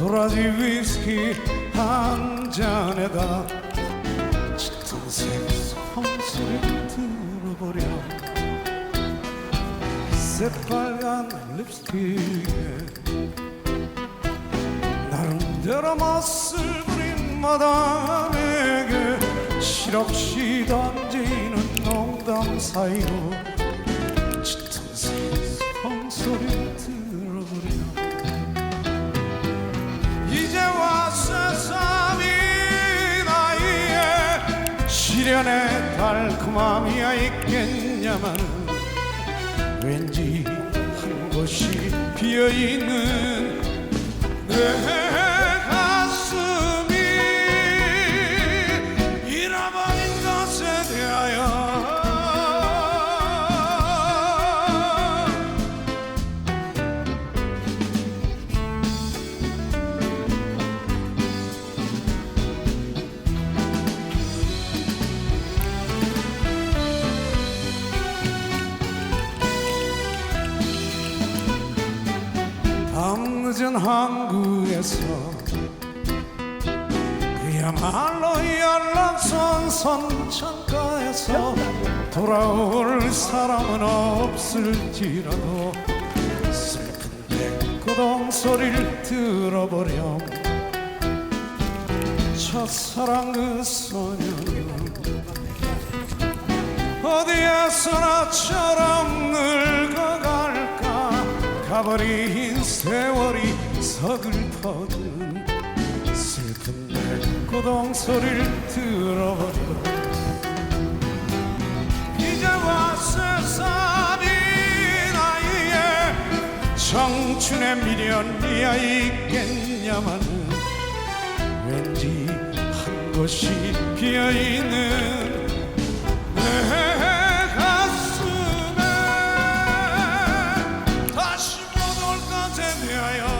도라지 위스키 한 잔에다 짙은색 성소리 들어보렴 새빨간 립스틱에 나름대로 멋을 부린 마담에게 실없이 던지는 농담 사이로 짙은색 성소리 들 시련의 달콤함이야 있겠냐만 왠지 한 곳이 비어있는 내 밤늦은 항구에서 그야말로 연락선 선창가에서 돌아올 사람은 없을지라도 슬픈 백고동 소리를 들어보렴. 첫사랑 그 소녀는 어디에서나처럼 늙어갈까 가버린 세월이 서글퍼지는 슬픈 백고동 소리를 들어버려 이제 와서 사비 나이에 청춘의 미련이야 있겠냐마는 왠지 한 곳이 비어있는 내 올 것에